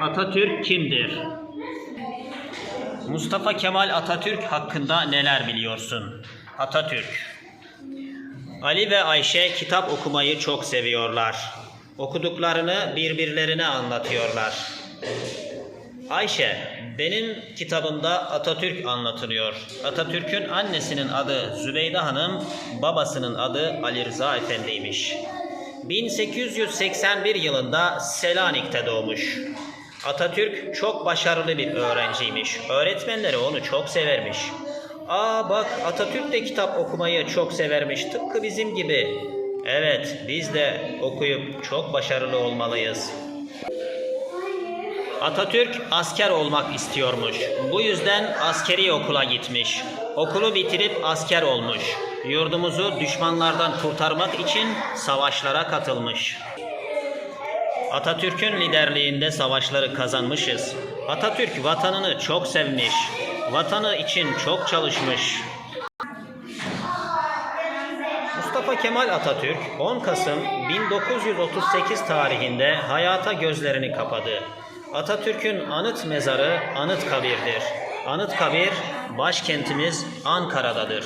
Atatürk kimdir? Mustafa Kemal Atatürk hakkında neler biliyorsun? Atatürk Ali ve Ayşe kitap okumayı çok seviyorlar. Okuduklarını birbirlerine anlatıyorlar. Ayşe, benim kitabımda Atatürk anlatılıyor. Atatürk'ün annesinin adı Zübeyde Hanım, babasının adı Ali Rıza Efendi'ymiş. 1881 yılında Selanik'te doğmuş. Atatürk çok başarılı bir öğrenciymiş. Öğretmenleri onu çok severmiş. Aa bak Atatürk de kitap okumayı çok severmiş. Tıpkı bizim gibi. Evet biz de okuyup çok başarılı olmalıyız. Atatürk asker olmak istiyormuş. Bu yüzden askeri okula gitmiş. Okulu bitirip asker olmuş. Yurdumuzu düşmanlardan kurtarmak için savaşlara katılmış. Atatürk'ün liderliğinde savaşları kazanmışız. Atatürk vatanını çok sevmiş. Vatanı için çok çalışmış. Mustafa Kemal Atatürk 10 Kasım 1938 tarihinde hayata gözlerini kapadı. Atatürk'ün anıt mezarı Anıtkabir'dir. Anıtkabir başkentimiz Ankara'dadır.